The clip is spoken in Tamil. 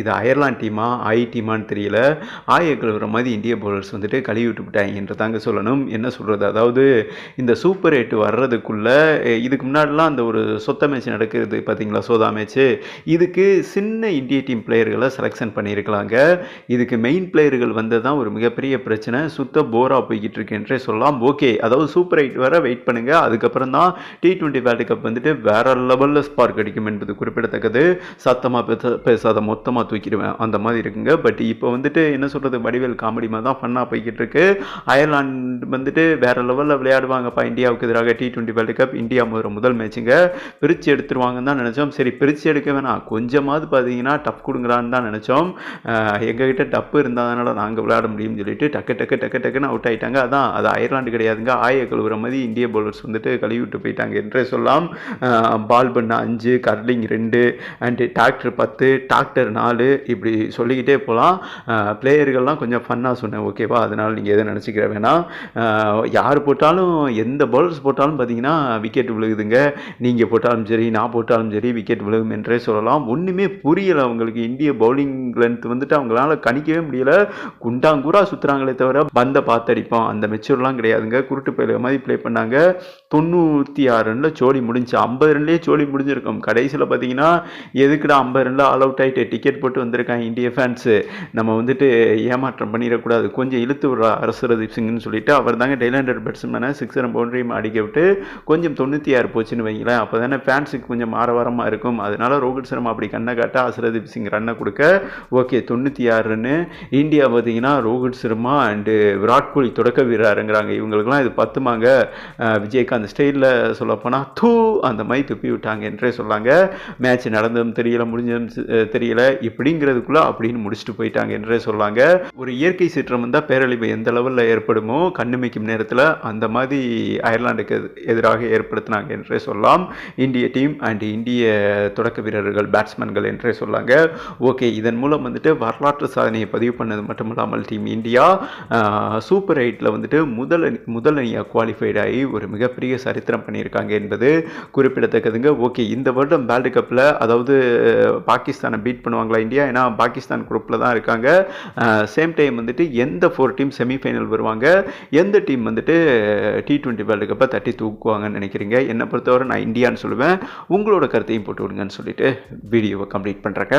இது அயர்லாந்து டீமா ஐ டீமான்னு தெரியல. ஆயை வர மாதிரி இந்திய பவுலர்ஸ் வந்துட்டு கழுவி விட்டுவிட்டாங்கன்ற தாங்க சொல்லணும். என்ன சொல்கிறது அதாவது இந்த சூப்பர் எயிட் வர்றதுக்குள்ளே இதுக்கு முன்னாடிலாம் அந்த ஒரு சொத்த மேட்ச் நடக்கிறது பார்த்தீங்களா சோதா மேட்ச்சு இதுக்கு சின்ன இந்திய டீம் பிளேயர்களை செலெக்ஷன் பண்ணியிருக்கலாங்க. இதுக்கு மெயின் பிளேயர்கள் வந்தது தான் ஒரு மிகப்பெரிய பிரச்சனை. சுத்த போராக போய்கிட்டு இருக்குன்றே சொல்லலாம். ஓகே அதாவது சூப்பர் எயிட் வர வெயிட் பண்ணுங்கள் அதுக்கப்புறம் தான் டி டுவெண்ட்டி வேர்ல்டு கப் வந்துட்டு வேற லெவலில் ஸ்பார்க் அடிக்கும் என்பது குறிப்பிடத்தக்கது. சத்தமாக பேச பேசாத மொத்தமாக தூக்கிடுவேன் அந்த மாதிரி இருக்குங்க. பட் இப்போ வந்துட்டு என்ன சொல்கிறது வடிவேல் காமெடி மாதிரி தான் ஃபன்னாக போய்கிட்டு இருக்கு. அயர்லாண்டு வந்துட்டு வேறு லெவலில் விளையாடுவாங்கப்பா இந்தியாவுக்கு எதிராக T twenty world cup India முதல் முதல் மேட்சுங்க பிரித்து எடுத்துருவாங்கன்னு தான் நினச்சோம். சரி பிரித்து எடுக்க வேணாம். கொஞ்சமாவது பார்த்தீங்கன்னா டப் கொடுங்களான்னு தான் நினச்சோம். எங்ககிட்ட டப்பு இருந்ததுனால நாங்கள் விளையாட முடியும்னு சொல்லிட்டு டக்கு டக்கு டக்கு டக்குன்னு அவுட் ஆகிட்டாங்க அதான் அது அயர்லாண்டு கிடையாதுங்க. ஆய கழுவுற மாதிரி இந்திய பவுலர்ஸ் வந்துட்டு கழுவி விட்டு போயிட்டாங்க என்றே சொல்லலாம். பால் பண்ண அஞ்சு கர்லிங் ரெண்டு அண்டு டாக்டர் பத்து டாக்டர் நாலு இப்படி சொல்லிக்கிட்டே போகலாம் பிளேயர்கள்லாம் கொஞ்சம் ஃபன்னாக சொன்னேன் ஓகேவா அதனால் நீங்கள் எதை நினச்சிக்கிற வேணாம். யார் போட்டாலும் எந்த பவுலர்ஸ் போட்டாலும் பார்த்தீங்கன்னா விக்கெட் விழுகுதுங்க. நீங்கள் போட்டாலும் சரி நான் போட்டாலும் சரி விக்கெட் விழுகும் என்றே சொல்லலாம். ஒன்றுமே புரியலை அவங்களுக்கு. இந்திய பவுலிங் லென்த் வந்துட்டு அவங்களால கணிக்கவே முடியல. குண்டாங்கூரா சுற்றுறாங்களே தவிர பந்தை பார்த்தடிப்போம். அந்த மெச்சூர்லாம் கிடையாதுங்க. குருட்டு பயில மாதிரி ப்ளே பண்ணாங்க. தொண்ணூற்றி ஆறு ரனில் சோழி முடிஞ்சு ஐம்பது ரன்லேயே சோழி முடிஞ்சிருக்கும். கடைசியில் பார்த்தீங்கன்னா எதுக்குடா ஐம்பது ரனில் ஆல் அவுட் ஆகிட்டு டிக்கெட் போட்டு வந்திருக்காங்க இந்திய ஃபேன்ஸு நம்ம வந்துட்டு ஏமாற்றம் பண்ணிடக்கூடாது. கொஞ்சம் இழுத்து விடுறா அரசுரதீப் சிங்னு சொல்லிட்டு அவர் தாங்க டெய்லாண்டர் பேட்ஸ்மேனை சிக்ஸர் பவுண்டரியும் அடிக்க விட்டு கொஞ்சம் தொண்ணூற்றி ஆறு போச்சுன்னு வைங்களேன். அப்போ தானே ஃபேன்ஸுக்கு கொஞ்சம் ஆரவாரமாக இருக்கும். அதனால ரோஹித் சர்மா அப்படி கண்ணை காட்ட அசரதீப் சிங் ரன்னை கொடுக்க. ஓகே தொண்ணூற்றி ஆறுன்னு இந்தியா பார்த்தீங்கன்னா ரோஹித் சர்மா அண்டு விராட் கோலி தொடக்க வீரருங்கிறாங்க. இவங்களுக்குலாம் இது பத்துமாங்க. அஹ் விஜயகாந்த் ஸ்டைலில் சொல்லப்போனால் தூ அந்த மாதிரி துப்பி விட்டாங்க என்றே சொல்லாங்க. மேட்ச் நடந்ததும் தெரியல முடிஞ்சதும் தெரியல. இப்படிங்கிறதுக்குள்ள அப்படின்னு முடிச்சுட்டு போயிட்டாங்க என்றே சொல்லாங்க. ஒரு இயற்கை சீற்றம் வந்தால் பேரழிவு எந்த லெவலில் ஏற்படுமோ கண்ணுமைக்கும் நேரத்தில் அந்த மாதிரி அயர்லாண்டுக்கு எதிராக ஏற்படுத்தினாங்க என்றே சொல்லலாம். இந்திய டீம் அண்ட் இந்திய தொடக்க வீரர்கள் பேட்ஸ்மேன்கள் என்றே சொல்லாங்க. ஓகே இதன் மூலம் வந்துட்டு வரலாற்று சாதனையை பதிவு பண்ணது மட்டும் இல்லாமல் டீம் இந்தியா சூப்பர் எயிட்டில் வந்துட்டு முதல் அணி முதல் அணியாக குவாலிஃபைட் ஆகி ஒரு மிகப்பெரிய சரித்திரம் பண்ணியிருக்காங்க என்பது குறிப்பிடத்தக்கதுங்க. ஓகே இந்த வருடம் வேர்ல்டு கப்பில் அதாவது பாகிஸ்தானை பீட் பண்ணுவாங்களா இந்தியா ஏன்னா பாகிஸ்தான் குரூப்பில் தான் இருக்காங்க. சேம் டைம் வந்துட்டு எந்த ஃபோர் டீம் செமிஃபைனல் வருவாங்க? எந்த டீம் வந்துட்டு டி டுவெண்ட்டி வேர்ல்டு கப்பை தட்டி தூக்குவாங்கன்னு நினைக்கிறீங்க? என்னை பொறுத்தவரை நான் இந்தியான்னு சொல்லுவேன். உங்களோட கருத்தையும் போட்டு விடுங்கன்னு சொல்லிட்டு வீடியோவை கம்ப்ளீட் பண்ணுறேங்க